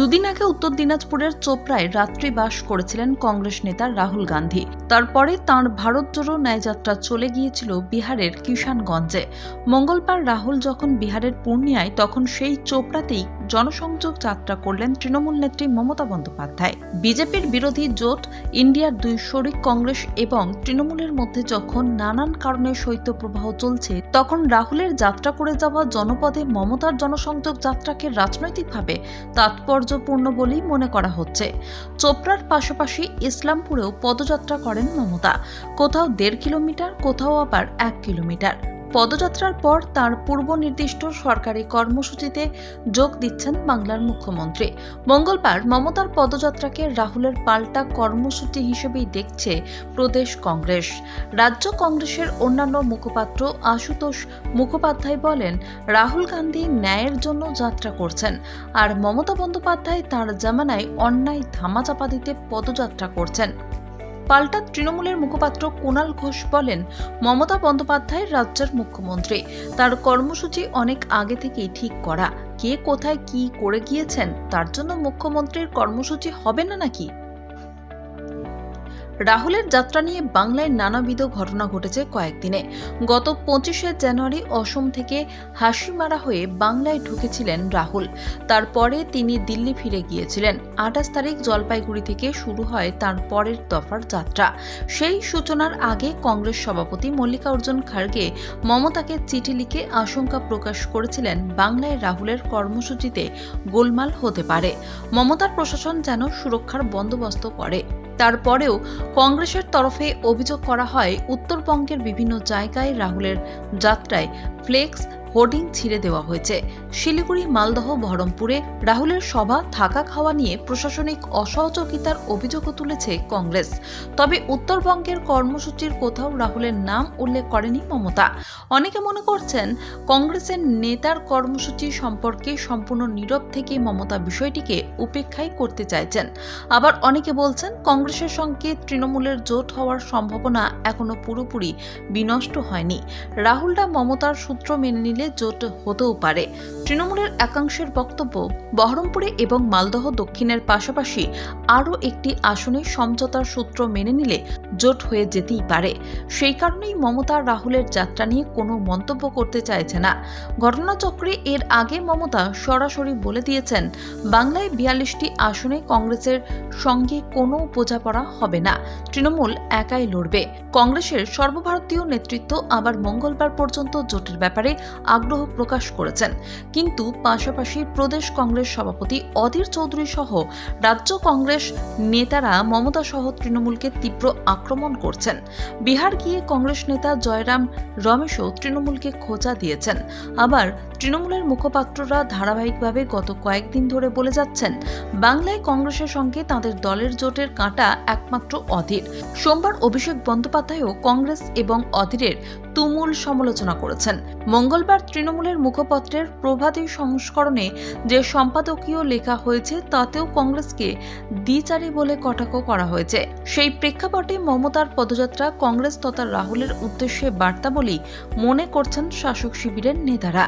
দুদিন আগে উত্তর দিনাজপুরের চোপড়ায় রাত্রি বাস করেছিলেন কংগ্রেস নেতা রাহুল গান্ধী। তারপরে তাঁর ভারত জোড়ো ন্যায়যাত্রা চলে গিয়েছিল বিহারের কিষানগঞ্জে। মঙ্গলবার রাহুল যখন বিহারের পূর্ণিয়ায়, তখন সেই চোপড়াতেই জনসংযোগ যাত্রা করলেন তৃণমূল নেত্রী মমতা বন্দ্যোপাধ্যায়। বিজেপির বিরোধী জোট, ইন্ডিয়ার দুই শরিক কংগ্রেস এবং তৃণমূলের মধ্যে যখন নানান কারণে শৈত্যপ্রবাহ চলছে, তখন রাহুলের যাত্রা করে যাওয়া জনপদে মমতার জনসংযোগ যাত্রাকে রাজনৈতিকভাবে তাৎপর্যপূর্ণ বলেই মনে করা হচ্ছে। চোপড়ার পাশাপাশি ইসলামপুরেও পদযাত্রা করেন মমতা। কোথাও দেড় কিলোমিটার, কোথাও আবার এক কিলোমিটার। পদযাত্রার পর তার পূর্ব নির্দিষ্ট সরকারি কর্মসূচিতে যোগ দিচ্ছেন বাংলার মুখ্যমন্ত্রী। মঙ্গলবার মমতার পদযাত্রাকে রাহুলের পাল্টা কর্মসূচি হিসেবেই দেখছে প্রদেশ কংগ্রেস। রাজ্য কংগ্রেসের অন্যান্য মুখপাত্র আশুতোষ মুখোপাধ্যায় বলেন, রাহুল গান্ধী ন্যায়ের জন্য যাত্রা করছেন আর মমতা বন্দ্যোপাধ্যায় তার জামানায় অন্যায় ধামাচাপা দিতে পদযাত্রা করছেন। পাল্টা তৃণমূলের মুখপাত্র কুণাল ঘোষ বলেন, মমতা বন্দ্যোপাধ্যায় রাজ্যের মুখ্যমন্ত্রী। তার কর্মসূচি অনেক আগে থেকেই ঠিক করা। কে কোথায় কি করে গিয়েছেন, তার জন্য মুখ্যমন্ত্রীর কর্মসূচি হবে না নাকি? রাহুলের যাত্রা নিয়ে বাংলায় নানাবিধ ঘটনা ঘটেছে কয়েকদিনে। গত পঁচিশে জানুয়ারি অসম থেকে হাসিমারা হয়ে বাংলায় ঢুকেছিলেন রাহুল। তারপরে তিনি দিল্লি ফিরে গিয়েছিলেন। আঠাশ তারিখ জলপাইগুড়ি থেকে শুরু হয় তার পরের দফার যাত্রা। সেই সূচনার আগে কংগ্রেস সভাপতি মল্লিকার্জুন খাড়গে মমতাকে চিঠি লিখে আশঙ্কা প্রকাশ করেছিলেন বাংলায় রাহুলের কর্মসূচিতে গোলমাল হতে পারে। মমতার প্রশাসন যেন সুরক্ষার বন্দোবস্ত করে। তারপরেও কংগ্রেসের তরফে অভিযোগ করা হয় উত্তরবঙ্গের বিভিন্ন জায়গায় রাহুলের যাত্রায় ফ্লেক্স হোর্ডিং ছিঁড়ে দেওয়া হয়েছে। শিলিগুড়ি, মালদহ, বহরমপুরে রাহুলের সভা, থাকা খাওয়া নিয়ে প্রশাসনিক অসহযোগিতার অভিযোগও তুলেছে কংগ্রেস। তবে উত্তরবঙ্গের কর্মসূচির কোথাও রাহুলের নাম উল্লেখ করেনি মমতা। অনেকে মনে করছেন কংগ্রেসের নেতার কর্মসূচি সম্পর্কে সম্পূর্ণ নীরব থেকে মমতা বিষয়টিকে উপেক্ষাই করতে চাইছেন। আবার অনেকে বলছেন কংগ্রেসের সঙ্গে তৃণমূলের জোট হওয়ার সম্ভাবনা এখনও পুরোপুরি বিনষ্ট হয়নি। রাহুলরা মমতার সূত্র মেনে নিলে জোট হতেও পারে। তৃণমূলের একাংশের বক্তব্য বহরমপুরে এবং মালদহ দক্ষিণের পাশাপাশি আরও একটি আসনে সমঝোতার সূত্র মেনে নিলে জোট হয়ে যেতেই পারে। সেই কারণেই মমতা রাহুলের যাত্রা নিয়ে কোনো মন্তব্য করতে চাইছে না। ঘটনাচক্রে এর আগে মমতা সরাসরি বলে দিয়েছেন, বাংলায় বিয়াল্লিশটি আসনে কংগ্রেসের সঙ্গে কোনো বোঝাপড়া হবে না, তৃণমূল একাই লড়বে। কংগ্রেসের সর্বভারতীয় নেতৃত্ব আবার মঙ্গলবার পর্যন্ত জোটের ব্যাপারে আগ্রহ প্রকাশ করেছেন। কিন্তু পাশাপাশি প্রদেশ কংগ্রেস সভাপতি অধীর চৌধুরী সহ রাজ্য কংগ্রেস নেতারা মমতা সহ তৃণমূলকে তীব্র আক্রমণ করছেন। বিহার গিয়ে কংগ্রেস নেতা জয়রাম রমেশও তৃণমূলকে খোঁচা দিয়েছেন। আবার তৃণমূলের মুখপাত্ররা ধারাবাহিকভাবে গত কয়েকদিন ধরে বলে যাচ্ছেন, বাংলায় কংগ্রেসের সঙ্গে তাদের দলের জোটের কাঁটা একমাত্র অধীর। সোমবার অভিষেক বন্দ্যোপাধ্যায়ও কংগ্রেস এবং অধীরের তুমুল সমালোচনা করেছেন। মঙ্গলবার তৃণমূলের মুখপত্রের প্রভাতী সংস্করণে যে সম্পাদকীয় লেখা হয়েছে, তাতেও কংগ্রেসকে দ্বিচারী বলে কটাক্ষ করা হয়েছে। সেই প্রেক্ষাপটে মমতার পদযাত্রা কংগ্রেস তথা রাহুলের উদ্দেশ্যে বার্তা বলেই মনে করছেন শাসক শিবিরের নেতারা।